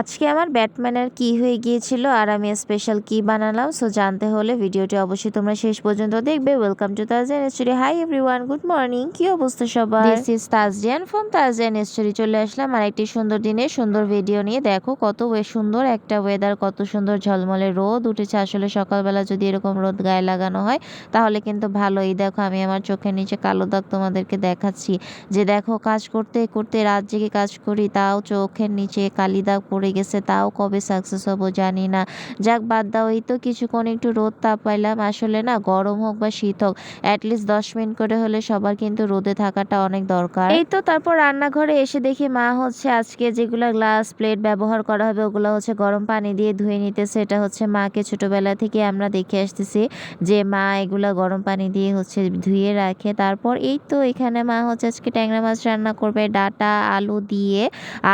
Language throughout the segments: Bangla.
আজকে আমার ব্যাটম্যানের কি হয়ে গিয়েছিল আর আমি স্পেশাল কি বানালাম সো জানতে হলে ভিডিওটি অবশ্যই তোমরা শেষ পর্যন্ত দেখবে। Welcome to তাজেন story hi everyone good morning কি অবস্থা সবার? দিস ইজ তাজডিয়ান ফ্রম তাজডিয়ান স্টোরি চলে আসলাম আর একটি সুন্দর দিনে সুন্দর ভিডিও নিয়ে। দেখো কত সুন্দর একটা ওয়েদার কত সুন্দর ঝলমলে রোদ উঠেছে। আসলে সকালবেলা যদি এরকম রোদ গায়ে লাগানো হয়, তাহলে কিন্তু ভালোই। দেখো আমি আমার চোখের নিচে কালো দাগ তোমাদেরকে দেখাচ্ছি। যে দেখো কাজ করতে করতে রাত জেগে কাজ করি, তাও চোখের নিচে কালি দাগ পড়ে গেছে, তাও কবে সাকসেস হব জানি না। যাক, বাদ দাও, এই তো কিছুক্ষণ একটু রোদ তাপ পাইলাম আসলে না, গরম হোক বা শীত হোক অ্যাটলিস্ট দশ মিনিট করে হলে সবার কিন্তু রোদে থাকাটা অনেক দরকার। এই তো তারপর রান্নাঘরে এসে দেখি মা হচ্ছে আজকে যেগুলো গ্লাস প্লেট ব্যবহার করা হবে, ওগুলো হচ্ছে গরম পানি দিয়ে ধুয়ে নিতেছে। এটা হচ্ছে মাকে ছোটবেলা থেকে আমরা দেখে আসতেছি যে মা এগুলা গরম পানি দিয়ে হচ্ছে ধুয়ে রাখে। তারপর এই তো এখানে মা হচ্ছে আজকে ট্যাংরা মাছ রান্না করবে, ডাটা, আলু দিয়ে।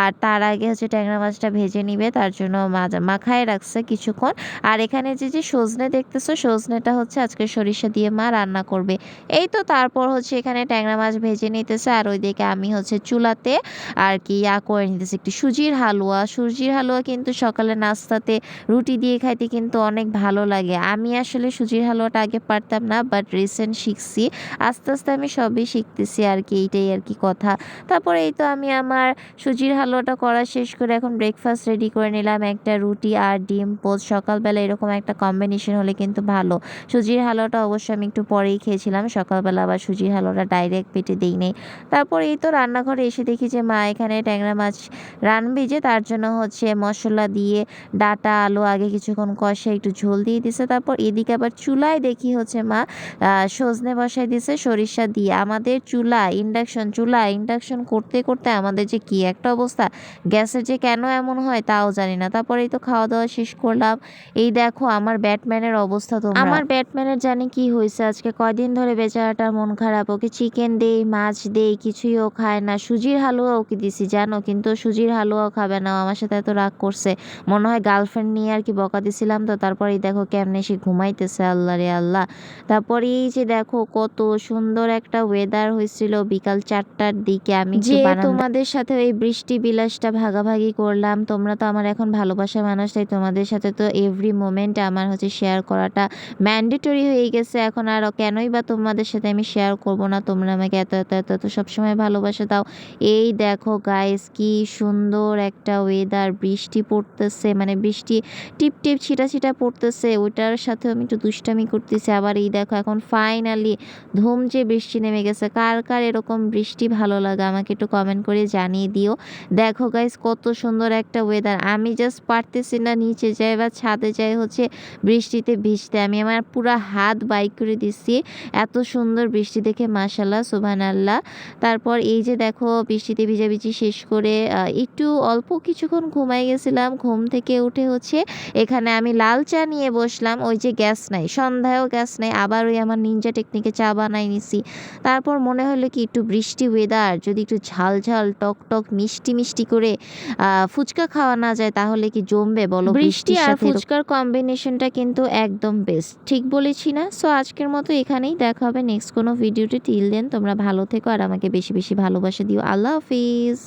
আর তার আগে হচ্ছে ট্যাংরা মাছটা ভেজে নিবে, তার জন্য মাখায় রাখছে কিছুক্ষণ। আর এখানে যে যে সজনে দেখতেছো, সজনেটা হচ্ছে আজকে সরিষা দিয়ে মা রান্না করবে। এই তো তারপর হচ্ছে এখানে ট্যাংরা মাছ ভেজে নিতেছে, আর ওইদিকে আমি হচ্ছে চুলাতে আর কি ইয়া করে নিতেছি একটি সুজির হালুয়া। সুজির হালুয়া কিন্তু সকালে নাস্তাতে রুটি দিয়ে খাইতে কিন্তু অনেক ভালো লাগে। আমি আসলে সুজির হালুয়াটা আগে পারতাম না বাট রিসেন্ট শিখছি। আস্তে আস্তে আমি সবই শিখতেছি আর কি, এইটাই আর কি কথা। তারপরে এই তো আমি আমার সুজির হালুয়াটা করা শেষ করে এখন ব্রেকফাস্ট রেডি করে নিলাম, একটা রুটি আর ডিম। পোচ সকালবেলা এরকম একটা কম্বিনেশন হলে কিন্তু ভালো। সুজির হালুয়াটা অবশ্যই আমি একটু পরেই খেয়েছিলাম। সকালবেলা আবার সুজির হালুয়াটা ডাইরেক্ট পেটে দিই নেই। তারপর এই তো রান্নাঘরে এসে দেখি যে মা এখানে ট্যাংরা মাছ রানবে যে, তার জন্য হচ্ছে মশলা দিয়ে ডাটা, আলু, আগে কিছুক্ষণ কষে একটু ঝোল দিয়ে দিছে। তারপর এদিকে আবার চুলায় দেখি হচ্ছে মা সজনে বসাই দিছে সরিষা দিয়ে। আমাদের চুলা ইন্ডাকশন চুলা ইন্ডাকশন করতে করতে আমাদের যে কি একটা অবস্থা। গ্যাসের যে কেন এমন হয় তাও জানি না। তারপরে তো খাওয়া দাওয়া শেষ করলাম। এই দেখো আমার ব্যাটম্যানের অবস্থা তো আমার ব্যাটম্যানের জানি কি হয়েছে আজকে। কয়দিন ধরে বেচারাটার মন খারাপ। ওকে চিকেন দেই মাছ দেই কিছুই ও খায় না। সুজির হালুয়া ওকে দিছি জানো? কিন্তু সুজির হালুয়াও খাবে না। আমার সাথে এত রাগ করছে। মনে হয় গার্লফ্রেন্ড নিয়ে আর কি বকা দিছিলাম তো। তারপরে এই দেখো কেমনে সে ঘুমাইতেছে। আল্লাহ রে আল্লাহ। তারপরে এই যে দেখো কত সুন্দর একটা ওয়েদার হয়েছিল বিকাল চারটার দিকে। আমি যে তোমাদের সাথে ওই বৃষ্টি বিলাসটা ভাগাভাগি করলাম। তোমরা তো আমার এখন ভালোবাসা মানুষ, তাই তোমাদের সাথে তো এভরি মোমেন্ট আমার হচ্ছে শেয়ার করাটা ম্যান্ডেটরি হয়ে গেছে। এখন আর কেনই বা তোমাদের সাথে আমি শেয়ার করব না? তোমরা আমাকে এত এত এত এত সবসময় ভালোবাসা দাও। এই দেখো গাইস কি সুন্দর একটা ওয়েদার বৃষ্টি পড়তেছে মানে বৃষ্টি টিপ টিপ, ছিটা ছিটা পড়তেছে। ওইটার সাথে আমি একটু দুষ্টামি করতেছি। আবার এই দেখো এখন ফাইনালি ধুম যে বৃষ্টি নেমে গেছে, কার কার এরকম বৃষ্টি ভালো লাগে আমাকে একটু কমেন্ট করে জানিয়ে দিও। দেখো গাইস কত সুন্দর একটা ওয়েদার আমি জাস্ট পারতেছি না নিচে যাই বা ছাদে যাই হচ্ছে বৃষ্টিতে ভিজতে। আমি আমার পুরো হাত বাইক করে দিচ্ছি এত সুন্দর বৃষ্টি দেখে মাশাল্লাহ সুবহান আল্লাহ তারপর এই যে দেখো বৃষ্টিতে ভিজাভিজি শেষ করে একটু অল্প কিছুক্ষণ ঘুমাই গেছিলাম। ঘুম থেকে উঠে হচ্ছে এখানে আমি লাল চা নিয়ে বসলাম। ওই যে গ্যাস নাই সন্ধ্যায়ও গ্যাস নাই আবার ওই আমার নিনজা টেকনিকে চা বানাই নিছি। তারপর মনে হলো কি একটু বৃষ্টি ওয়েদার যদি একটু ঝাল ঝাল টক টক মিষ্টি মিষ্টি করে আহ, ফুচকা খাওয়া না যায় তাহলে কি জমবে? বলো বৃষ্টি আর ফুচকার কম্বিনেশনটা কিন্তু একদম বেস্ট ঠিক বলেছি না? সো আজকের মতো এখানেই দেখা হবে নেক্সট কোনো ভিডিওতে টিল দেন তোমরা ভালো থেকো আর আমাকে বেশি বেশি ভালোবাসা দিও। আল্লাহ হাফিজ।